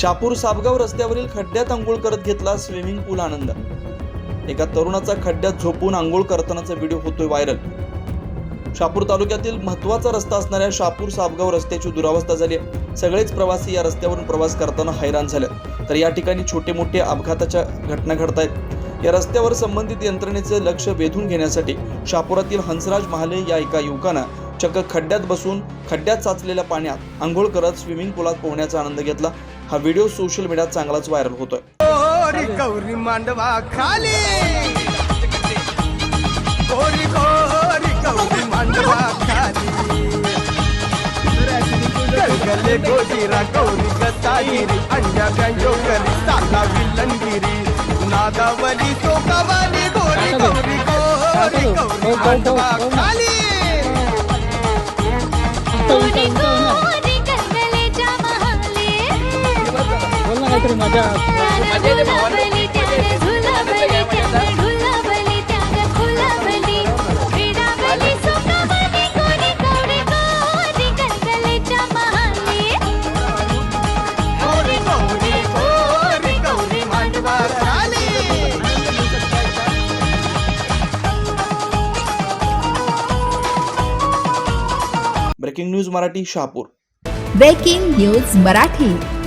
शापूर साबगाव रस्त्यावरील खड्ड्यात आंघोळ करत घेतला स्विमिंग पूल आनंद. एका तरुणाचा खड्ड्यात झोपून आंघोळ करतानाचा व्हिडिओ होतोय व्हायरल. शापूर तालुक्यातील महत्त्वाचा रस्ता असणाऱ्या शापूर साबगाव रस्त्याची दुरावस्था झाली सगळेच प्रवासी या रस्त्यावरून प्रवास करताना हैराण झाले. तर या ठिकाणी छोटे मोठे अपघाताच्या घटना घडत आहेत या रस्त्यावर संबंधित यंत्रणेचे लक्ष वेधून घेण्यासाठी शापुरातील हंसराज महाले या एका युवकानं चक्क खड्ड्यात बसून खड्ड्यात साचलेल्या पाण्यात आंघोळ करत स्विमिंग पुलात पोहण्याचा आनंद घेतला. हा व्हिडिओ सोशल मीडियात चांगलाच व्हायरल होतोय. गोरी गौरी मांडवा खाली. गोरी गोरी गौरी मांडवा खाली. खाली breaking news Marathi Shahapur. Breaking news Marathi.